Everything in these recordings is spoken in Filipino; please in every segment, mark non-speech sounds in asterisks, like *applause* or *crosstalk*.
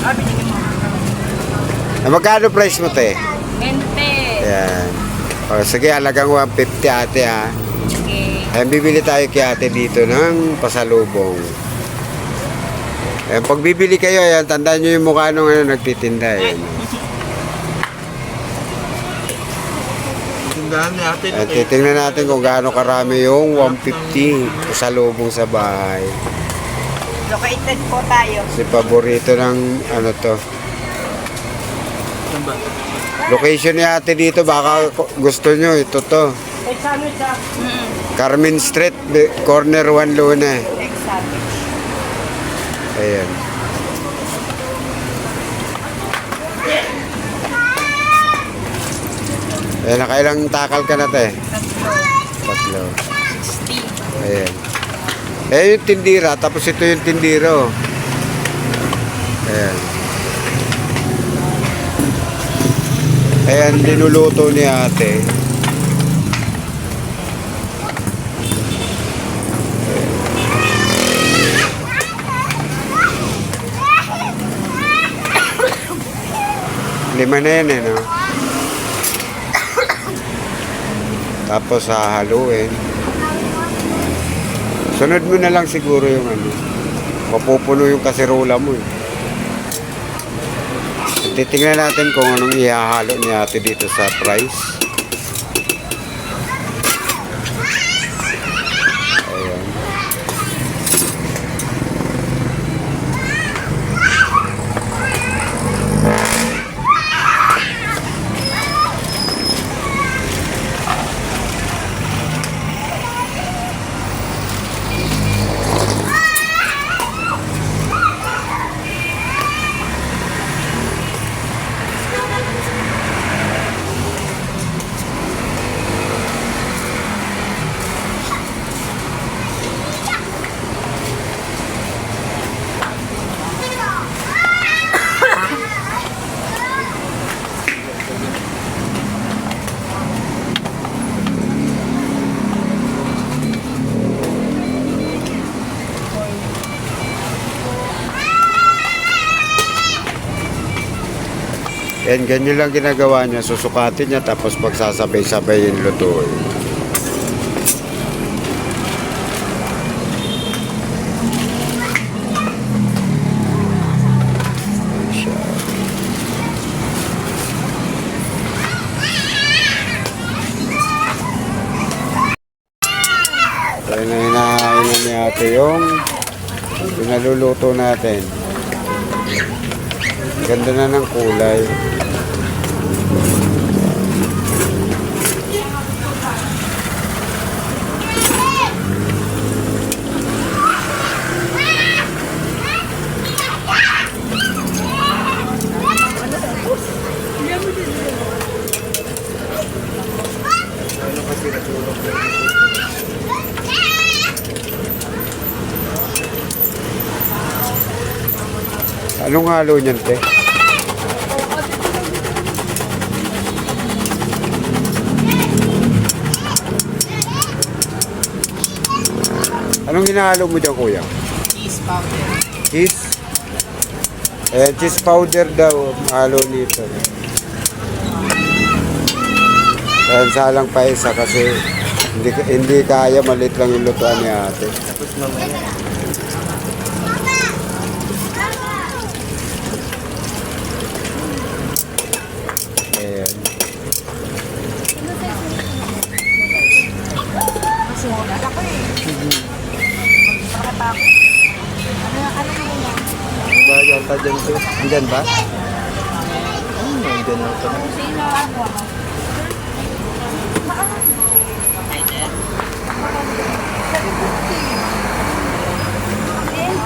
Ah, binigyan mo. Eh, magkano price mo, te? Ente. Ayan. O, sige, alagang 150 ate ha. Okay. Ayan, bibili tayo kay ate dito ng pasalubong. Ayan, pag bibili kayo, ayan, tandaan nyo yung mukha nung ano, nagtitinda. Ayan. Tindahan ni ate. Ayan, titingnan natin kung gaano karami yung 150 pasalubong sa bahay. Located po tayo. Kasi paborito ng ano to. Location ni ate dito, baka gusto nyo, ito to. Mm. Carmen Street, corner 1 Luna. Exotic. Ayan. Ayan, nakailang takal ka na te? Tatlo. Tatlo. 60. Ayan. Ayan yung tindira, tapos ito yung tindiro. Ayan. Ayan, dinuluto ni ate. Lima na yan eh, no? Tapos hahaluin. Sunod mo na lang siguro yung ano. Mapupuno yung kaserola mo eh. Titingnan natin kung anong ihahalo ni ate dito sa price. Yan, ganyan lang ginagawa niya. Susukatin niya tapos pagsasabay-sabay yung lutuin. Tayo na hinahain na ni ate yung pinaluluto natin. Ganda na ng kulay. Anong halo niyan, te? Anong hinahalo mo dyan, kuya? Cheese powder. Cheese? Eh, cheese powder daw, halo nito. Ayan, salang pa isa kasi hindi, hindi kaya, malit lang yung lutuan ni ate. Tapos mamaya. Ayan. Kasi wala ako eh. Pagkatapos. Ano na ano mo na? Yata dyan to? Andyan ba? Hmm, andyan na ito.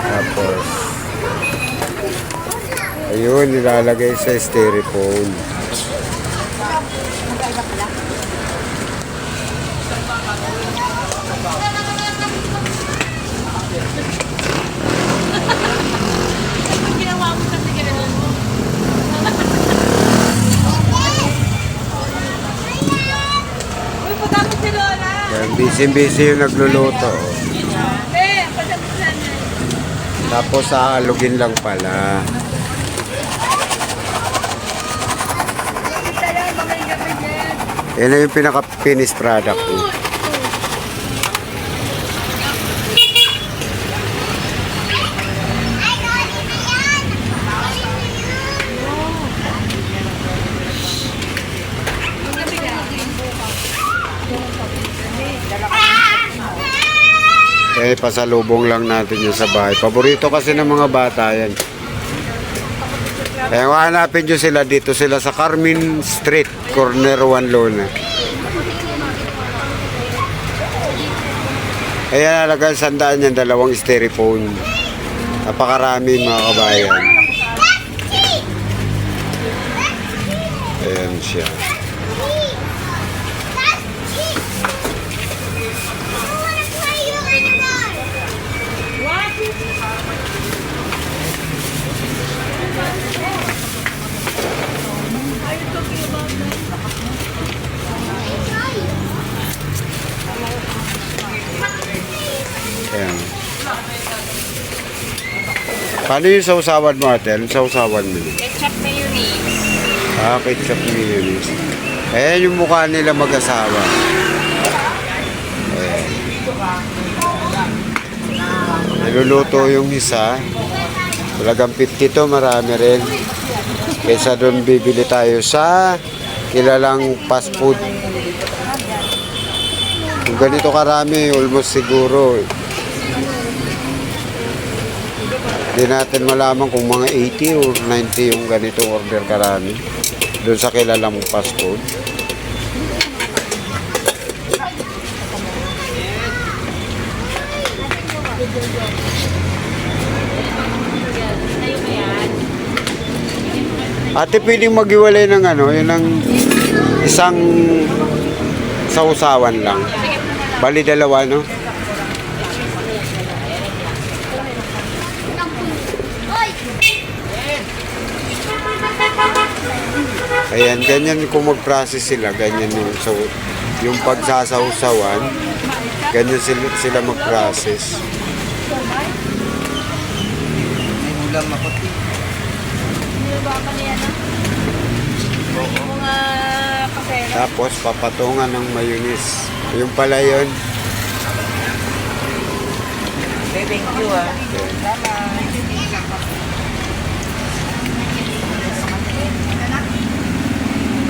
Tapos, ayun, nilalagay sa styrofoam. Ginawa mo kasi ganun mo. Uy, pagkakot si Lola. Yan, busy-busy yung nagluluto. Tapos aalugin lang pala. Yan na yung pinaka-finished product. eh. Eh, pasalubong lang natin yun sa bahay. Paborito kasi ng mga bata yan. Kung hanapin nyo sila dito sila sa Carmen Street, corner 1 Luna. Kaya nalagang sandaan yan, dalawang styrofoam. Napakarami mga kabayan. Ayan siya. Paano yung sausawan mo ate? Anong sausawan mo? Ketchup mayonnaise. Ah, ketchup mayonnaise. Ayan yung mukha nila mag-asawa. Ayan. Niluluto yung isa. Talagang 50 to, marami rin. Kaysa doon bibili tayo sa kilalang fast food. Kung ganito karami, almost siguro. Hindi natin malaman kung mga 80 or 90 yung ganitong order karami. Doon sa kilalang food. Ate, pwedeng maghiwalay ng ano, yun ng isang sausawan lang. Bali dalawa, no? Ayan, ganyan kung mag-process sila, ganyan yung, so, yung pagsasawsawan, ganyan sila, sila mag-process. May ulam ako. Mga pasero. Tapos, papatungan ng mayonnaise. Yung pala yun, Thank you ah. Wala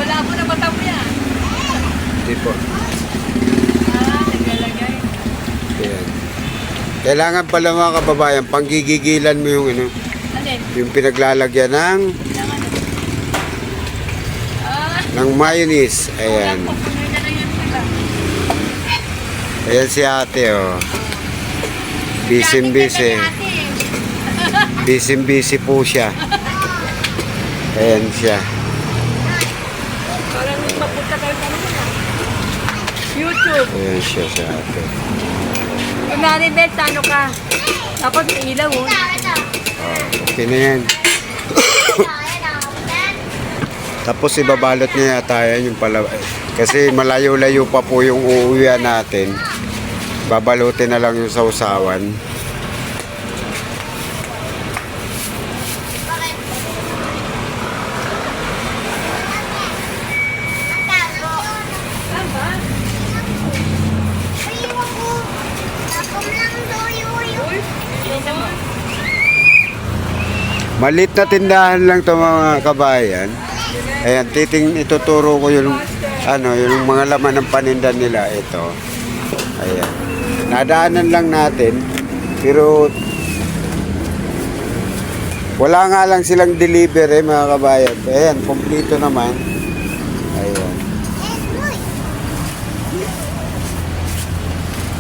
ko na mata mo yan. tipo, Ah, naglalagay. ayan. Kailangan pala mga kababayan, panggigigilan mo yung ano, Alin? yung pinaglalagyan ng, Ah, ng mayonnaise. Ayan. pagpunay na lang yan sila. Ayan si ate, oh. Busy-busy. Busy-busy po siya. Ayan siya. Parang mapunta kayo sa ano na. YouTube. Ayan siya si ate. Kunwari, Beth, ano ka? Tapos may ilaw, oh. Okay na yan. *coughs* Tapos ibabalot niya yata yan yung pala. Kasi malayo-layo pa po yung uuwian natin. Babalutin na lang yung sausawan. Malit na tindahan lang to mga kabayan. Ayan, titing ituturo ko yung ano, yung mga laman ng paninda nila ito. Ayan. Nadaanan lang natin pero wala nga lang silang delivery mga kabayan. Ayan, kompleto naman. Ayan.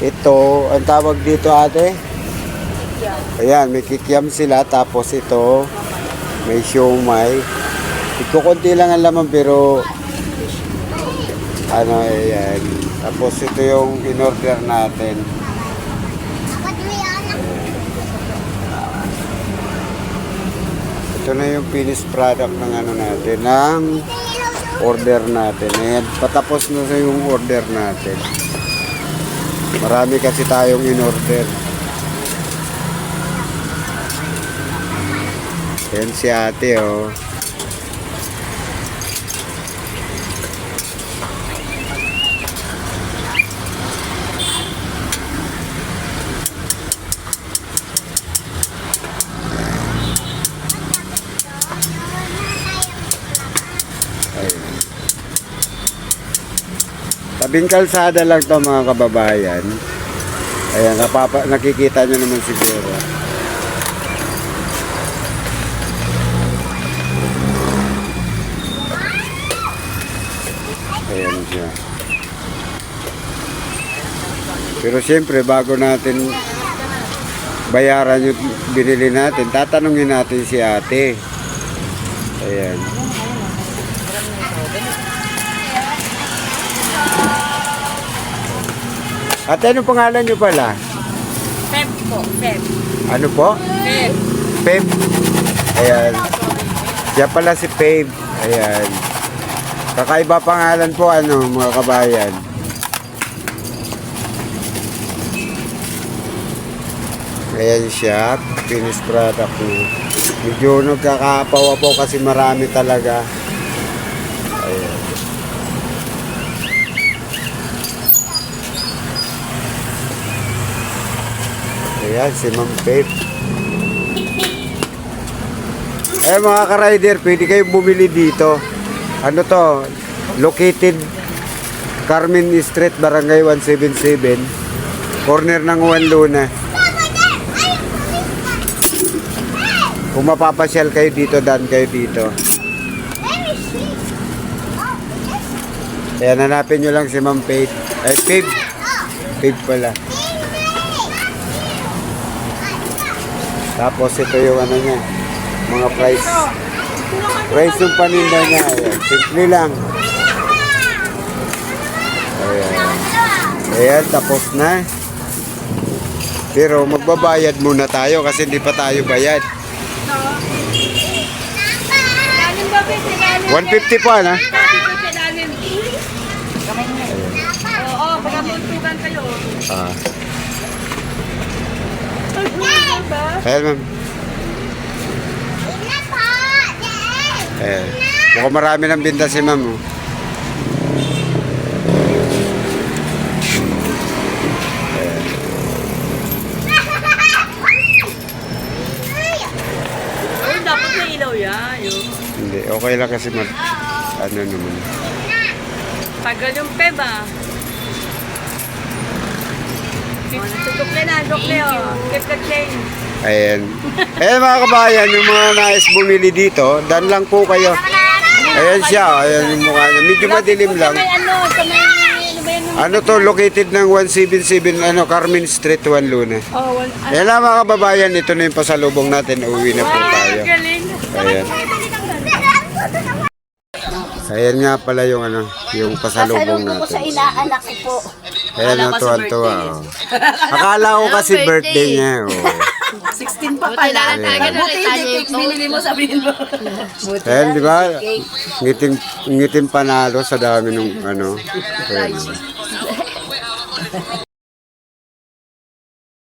Ito, ang tawag dito ate? Ayan, may kikiam sila. Tapos ito, may siomay. Ikukunti lang ang laman pero ano, ayan. Tapos ito yung in-order natin. Ito na yung finished product ng ano natin, ng order natin. Ayan, patapos na yung order natin. Marami kasi tayong in-order. Ayan si ate, oh. Tabing kalsada lang to mga kababayan. Ayan, kapapa, nakikita nyo naman siguro. Ayan siya. Pero siyempre, bago natin bayaran yung binili natin, tatanungin natin si ate. Ayan. Ate, ano pangalan nyo pala? Pep po, Pep. Ano po? Pep. Pep. Ayan. Siya pala si Pep. Ayan. Kakaiba pangalan po ano mga kabayan. Ayan siya. Finished product niya. Medyo nagkakapawa po kasi marami talaga. Ayan. Ayan, si Ma'am Pep. Eh mga ka-rider, pwede kayong bumili dito. Ano to? Located Carmen Street, Barangay 177. Corner ng Juan Luna. Kung mapapasyal kayo dito, dan kayo dito. Ayan, hanapin nyo lang si Ma'am Faith. Ay, Faith. Faith pala. Tapos ito yung ano niya, mga price. Price yung paninda niya. Ayan. Simple lang. Ayan. Ayan, tapos na. Pero magbabayad muna tayo kasi hindi pa tayo bayad. Lalim ba, Pep? Lalim. 150 pa na. Lalim. Oo, baka buntukan kayo. Ah. Ayan, ma'am. Ayan. Mukhang marami ng binta si ma'am. oh. Okay lang kasi mag... Ano naman. tagal yung Pep ah. Tukle na, tukle oh. Keep the change. Ayan. Ayan mga kabayan, yung mga nais bumili dito, dan lang po kayo. Ayan siya, ayan yung mukha niya. Medyo madilim lang. May ano, sa may, ano yun? Ano to, located ng 177, ano, Carmen Street, Juan Luna. Oh, well, ah, Ayan lang mga kababayan, ito na yung pasalubong natin. Uwi na po tayo. galing. Ayan. Ayan nga pala yung ano, yung pasalubong Pasalubong ko sa natin. inaanak ko po. Ayan na tuwan-tuwa. Oh. Akala ko kasi birthday niya. Oh. 16 pa pala. Buti hindi cake binili mo, sabihin mo. Ayan, di ba? Ngiting, ngiting panalo sa dami ng ano. Ayan. *laughs*